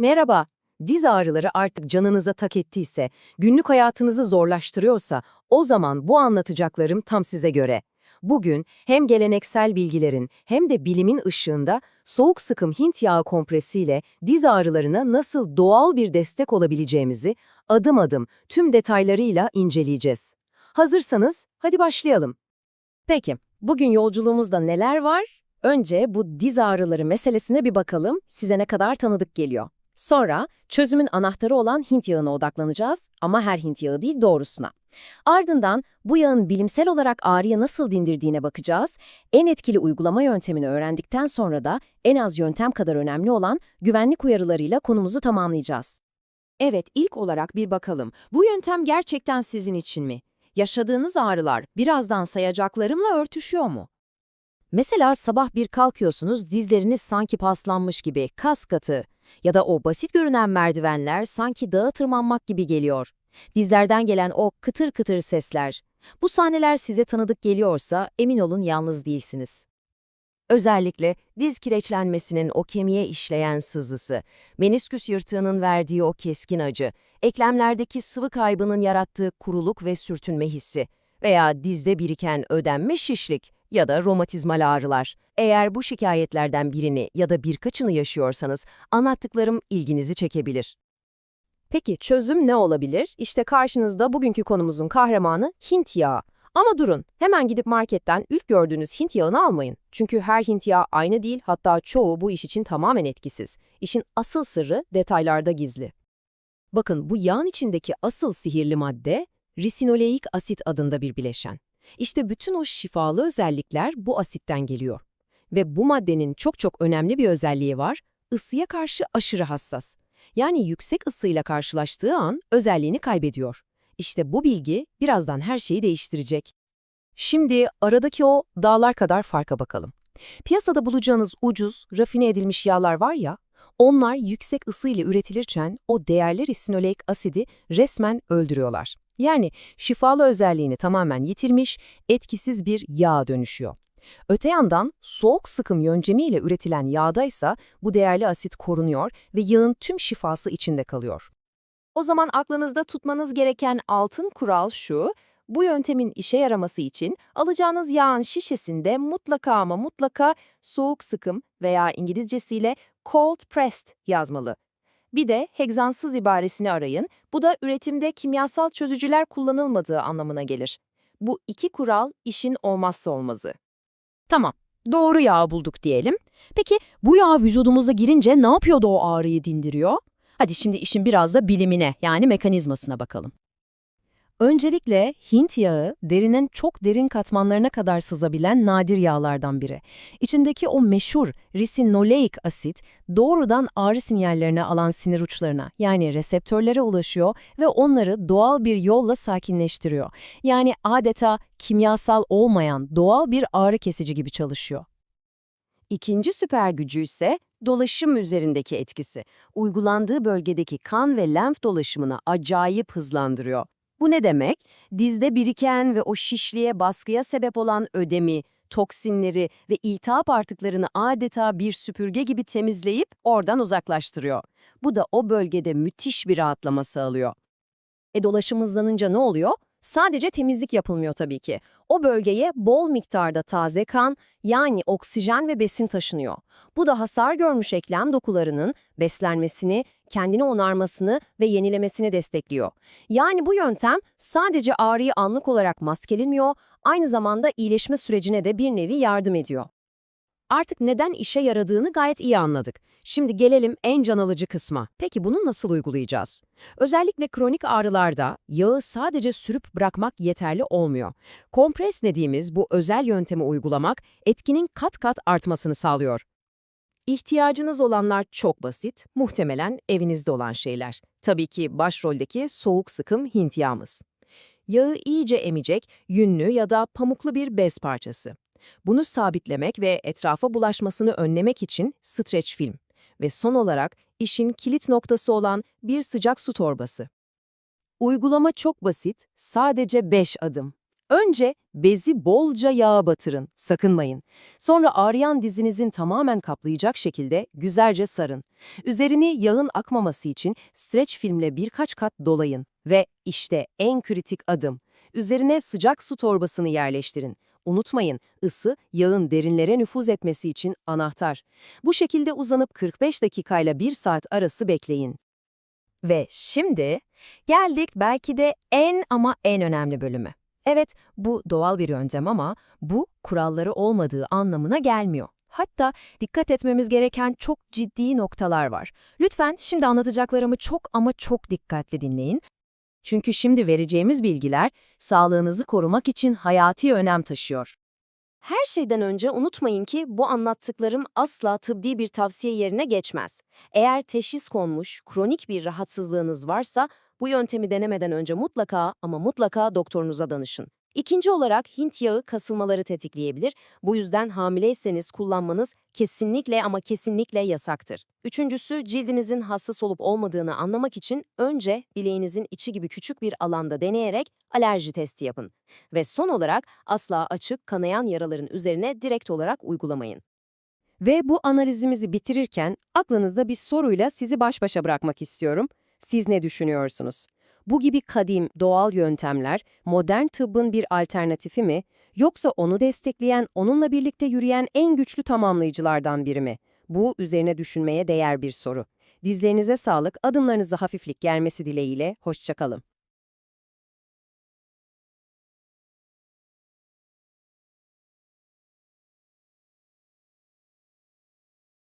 Merhaba. Diz ağrıları artık canınıza tak ettiyse, günlük hayatınızı zorlaştırıyorsa, o zaman bu anlatacaklarım tam size göre. Bugün hem geleneksel bilgilerin hem de bilimin ışığında soğuk sıkım Hint yağı kompresiyle diz ağrılarına nasıl doğal bir destek olabileceğimizi adım adım tüm detaylarıyla inceleyeceğiz. Hazırsanız hadi başlayalım. Peki, bugün yolculuğumuzda neler var? Önce bu diz ağrıları meselesine bir bakalım, size ne kadar tanıdık geliyor. Sonra çözümün anahtarı olan Hint yağına odaklanacağız ama her Hint yağı değil doğrusuna. Ardından bu yağın bilimsel olarak ağrıya nasıl dindirdiğine bakacağız. En etkili uygulama yöntemini öğrendikten sonra da en az yöntem kadar önemli olan güvenlik uyarılarıyla konumuzu tamamlayacağız. Evet, ilk olarak bir bakalım. Bu yöntem gerçekten sizin için mi? Yaşadığınız ağrılar birazdan sayacaklarımla örtüşüyor mu? Mesela sabah bir kalkıyorsunuz dizleriniz sanki paslanmış gibi, kas katı ya da o basit görünen merdivenler sanki dağa tırmanmak gibi geliyor. Dizlerden gelen o kıtır kıtır sesler. Bu sahneler size tanıdık geliyorsa emin olun yalnız değilsiniz. Özellikle diz kireçlenmesinin o kemiğe işleyen sızısı, menisküs yırtığının verdiği o keskin acı, eklemlerdeki sıvı kaybının yarattığı kuruluk ve sürtünme hissi veya dizde biriken ödenme şişlik ya da romatizmal ağrılar. Eğer bu şikayetlerden birini ya da birkaçını yaşıyorsanız anlattıklarım ilginizi çekebilir. Peki çözüm ne olabilir? İşte karşınızda bugünkü konumuzun kahramanı Hint yağı. Ama durun, hemen gidip marketten ilk gördüğünüz Hint yağını almayın. Çünkü her Hint yağı aynı değil, hatta çoğu bu iş için tamamen etkisiz. İşin asıl sırrı detaylarda gizli. Bakın bu yağın içindeki asıl sihirli madde risinoleik asit adında bir bileşen. İşte bütün o şifalı özellikler bu asitten geliyor. Ve bu maddenin çok çok önemli bir özelliği var, ısıya karşı aşırı hassas. Yani yüksek ısıyla karşılaştığı an özelliğini kaybediyor. İşte bu bilgi birazdan her şeyi değiştirecek. Şimdi aradaki o dağlar kadar farka bakalım. Piyasada bulacağınız ucuz, rafine edilmiş yağlar var ya, onlar yüksek ısıyla üretilirken o değerli risinoleik asidi resmen öldürüyorlar. Yani şifalı özelliğini tamamen yitirmiş, etkisiz bir yağa dönüşüyor. Öte yandan soğuk sıkım yöntemiyle üretilen yağda ise bu değerli asit korunuyor ve yağın tüm şifası içinde kalıyor. O zaman aklınızda tutmanız gereken altın kural şu, bu yöntemin işe yaraması için alacağınız yağın şişesinde mutlaka ama mutlaka soğuk sıkım veya İngilizcesiyle cold pressed yazmalı. Bir de hegzansız ibaresini arayın, bu da üretimde kimyasal çözücüler kullanılmadığı anlamına gelir. Bu iki kural işin olmazsa olmazı. Tamam, doğru yağı bulduk diyelim. Peki bu yağ vücudumuza girince ne yapıyordu o ağrıyı dindiriyor? Hadi şimdi işin biraz da bilimine yani mekanizmasına bakalım. Öncelikle Hint yağı derinin çok derin katmanlarına kadar sızabilen nadir yağlardan biri. İçindeki o meşhur risinoleik asit doğrudan ağrı sinyallerini alan sinir uçlarına yani reseptörlere ulaşıyor ve onları doğal bir yolla sakinleştiriyor. Yani adeta kimyasal olmayan doğal bir ağrı kesici gibi çalışıyor. İkinci süper gücü ise dolaşım üzerindeki etkisi. Uygulandığı bölgedeki kan ve lenf dolaşımını acayip hızlandırıyor. Bu ne demek? Dizde biriken ve o şişliğe baskıya sebep olan ödemi, toksinleri ve iltihap artıklarını adeta bir süpürge gibi temizleyip oradan uzaklaştırıyor. Bu da o bölgede müthiş bir rahatlama sağlıyor. E dolaşım hızlanınca ne oluyor? Sadece temizlik yapılmıyor tabii ki. O bölgeye bol miktarda taze kan, yani oksijen ve besin taşınıyor. Bu da hasar görmüş eklem dokularının beslenmesini, kendini onarmasını ve yenilemesini destekliyor. Yani bu yöntem sadece ağrıyı anlık olarak maskelenmiyor, aynı zamanda iyileşme sürecine de bir nevi yardım ediyor. Artık neden işe yaradığını gayet iyi anladık. Şimdi gelelim en can alıcı kısma. Peki bunu nasıl uygulayacağız? Özellikle kronik ağrılarda yağı sadece sürüp bırakmak yeterli olmuyor. Kompres dediğimiz bu özel yöntemi uygulamak etkinin kat kat artmasını sağlıyor. İhtiyacınız olanlar çok basit, muhtemelen evinizde olan şeyler. Tabii ki başroldeki soğuk sıkım Hint yağımız. Yağı iyice emecek, yünlü ya da pamuklu bir bez parçası. Bunu sabitlemek ve etrafa bulaşmasını önlemek için streç film ve son olarak işin kilit noktası olan bir sıcak su torbası. Uygulama çok basit, sadece 5 adım. Önce bezi bolca yağa batırın, sakınmayın. Sonra ağrıyan dizinizin tamamen kaplayacak şekilde güzelce sarın. Üzerini yağın akmaması için streç filmle birkaç kat dolayın. Ve işte en kritik adım. Üzerine sıcak su torbasını yerleştirin. Unutmayın, ısı yağın derinlere nüfuz etmesi için anahtar. Bu şekilde uzanıp 45 dakikayla 1 saat arası bekleyin. Ve şimdi geldik belki de en ama en önemli bölümü. Evet, bu doğal bir yöntem ama bu kuralları olmadığı anlamına gelmiyor. Hatta dikkat etmemiz gereken çok ciddi noktalar var. Lütfen şimdi anlatacaklarımı çok ama çok dikkatli dinleyin. Çünkü şimdi vereceğimiz bilgiler sağlığınızı korumak için hayati önem taşıyor. Her şeyden önce unutmayın ki bu anlattıklarım asla tıbbi bir tavsiye yerine geçmez. Eğer teşhis konmuş, kronik bir rahatsızlığınız varsa bu yöntemi denemeden önce mutlaka ama mutlaka doktorunuza danışın. İkinci olarak Hint yağı kasılmaları tetikleyebilir. Bu yüzden hamileyseniz kullanmanız kesinlikle ama kesinlikle yasaktır. Üçüncüsü cildinizin hassas olup olmadığını anlamak için önce bileğinizin içi gibi küçük bir alanda deneyerek alerji testi yapın. Ve son olarak asla açık, kanayan yaraların üzerine direkt olarak uygulamayın. Ve bu analizimizi bitirirken aklınızda bir soruyla sizi baş başa bırakmak istiyorum. Siz ne düşünüyorsunuz? Bu gibi kadim, doğal yöntemler modern tıbbın bir alternatifi mi? Yoksa onu destekleyen, onunla birlikte yürüyen en güçlü tamamlayıcılardan biri mi? Bu üzerine düşünmeye değer bir soru. Dizlerinize sağlık, adımlarınıza hafiflik gelmesi dileğiyle, hoşçakalın.